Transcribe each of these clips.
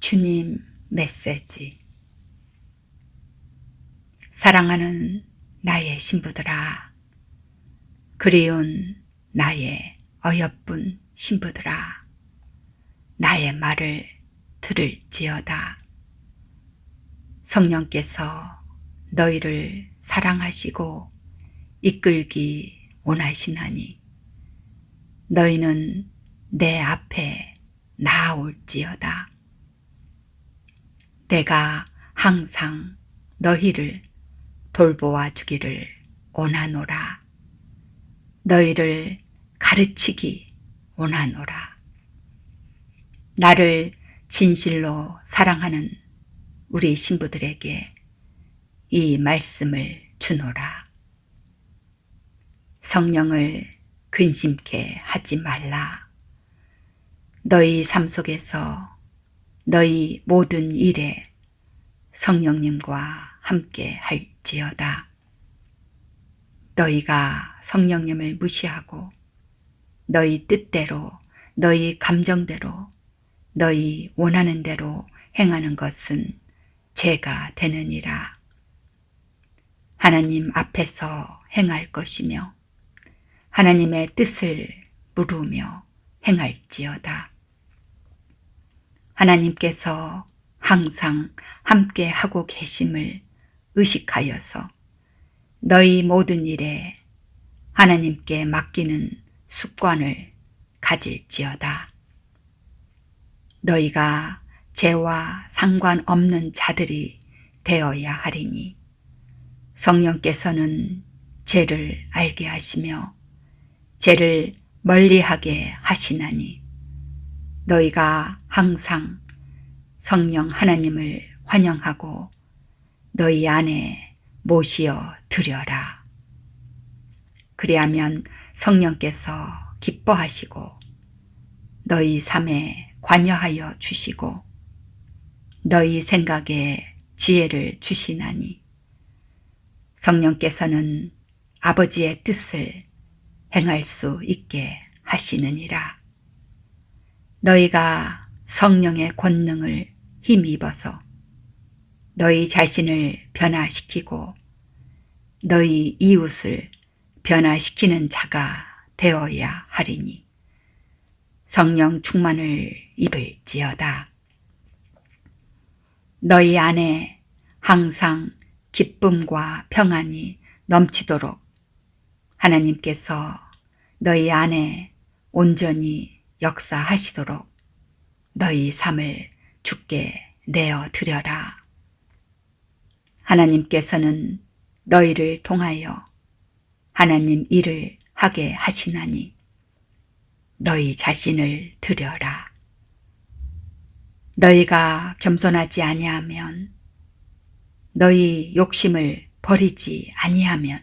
주님 메시지 사랑하는 나의 신부들아 그리운 나의 어여쁜 신부들아 나의 말을 들을지어다 성령께서 너희를 사랑하시고 이끌기 원하시나니 너희는 내 앞에 나아올지어다. 내가 항상 너희를 돌보아 주기를 원하노라. 너희를 가르치기 원하노라. 나를 진실로 사랑하는 우리 신부들에게 이 말씀을 주노라. 성령을 근심케 하지 말라. 너희 삶 속에서 너희 모든 일에 성령님과 함께 할지어다. 너희가 성령님을 무시하고 너희 뜻대로 너희 감정대로 너희 원하는 대로 행하는 것은 죄가 되느니라. 하나님 앞에서 행할 것이며 하나님의 뜻을 물으며 행할지어다. 하나님께서 항상 함께 하고 계심을 의식하여서 너희 모든 일에 하나님께 맡기는 습관을 가질지어다. 너희가 죄와 상관없는 자들이 되어야 하리니 성령께서는 죄를 알게 하시며 죄를 멀리하게 하시나니 너희가 항상 성령 하나님을 환영하고 너희 안에 모시어 드려라. 그리하면 성령께서 기뻐하시고 너희 삶에 관여하여 주시고 너희 생각에 지혜를 주시나니 성령께서는 아버지의 뜻을 행할 수 있게 하시느니라. 너희가 성령의 권능을 힘입어서 너희 자신을 변화시키고 너희 이웃을 변화시키는 자가 되어야 하리니 성령 충만을 입을지어다. 너희 안에 항상 기쁨과 평안이 넘치도록 하나님께서 너희 안에 온전히 역사하시도록 너희 삶을 주께 내어 드려라. 하나님께서는 너희를 통하여 하나님 일을 하게 하시나니 너희 자신을 드려라. 너희가 겸손하지 아니하면 너희 욕심을 버리지 아니하면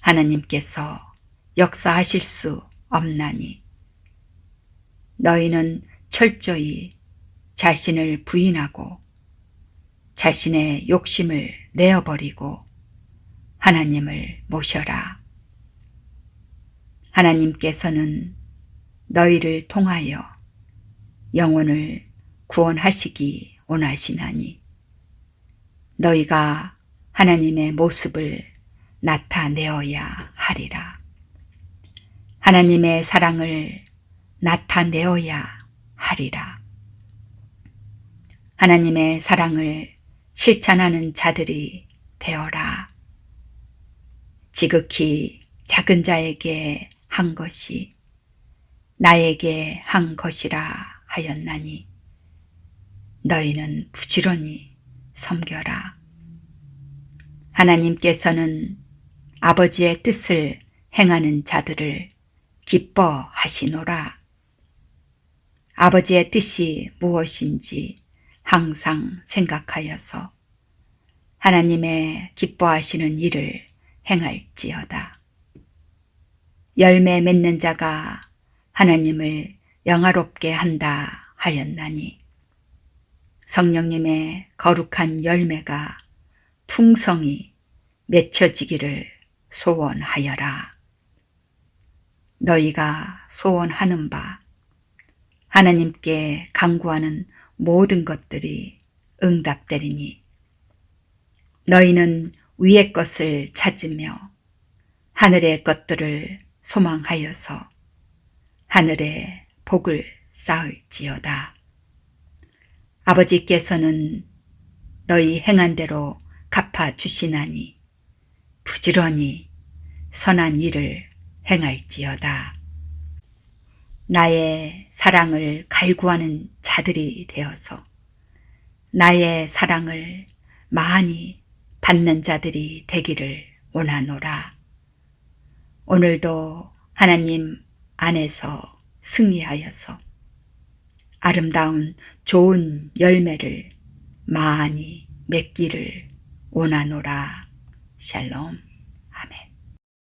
하나님께서 역사하실 수 없나니 너희는 철저히 자신을 부인하고 자신의 욕심을 내어버리고 하나님을 모셔라. 하나님께서는 너희를 통하여 영혼을 구원하시기 원하시나니 너희가 하나님의 모습을 나타내어야 하리라. 하나님의 사랑을 나타내어야 하리라. 하나님의 사랑을 실천하는 자들이 되어라. 지극히 작은 자에게 한 것이 나에게 한 것이라 하였나니 너희는 부지런히 섬겨라. 하나님께서는 아버지의 뜻을 행하는 자들을 기뻐하시노라. 아버지의 뜻이 무엇인지 항상 생각하여서 하나님의 기뻐하시는 일을 행할지어다. 열매 맺는 자가 하나님을 영화롭게 한다 하였나니 성령님의 거룩한 열매가 풍성히 맺혀지기를 소원하여라. 너희가 소원하는 바 하나님께 강구하는 모든 것들이 응답되리니 너희는 위의 것을 찾으며 하늘의 것들을 소망하여서 하늘의 복을 쌓을지어다. 아버지께서는 너희 행한 대로 갚아 주시나니 부지런히 선한 일을 행할지어다. 나의 사랑을 갈구하는 자들이 되어서 나의 사랑을 많이 받는 자들이 되기를 원하노라. 오늘도 하나님 안에서 승리하여서 아름다운 좋은 열매를 많이 맺기를 원하노라. 샬롬.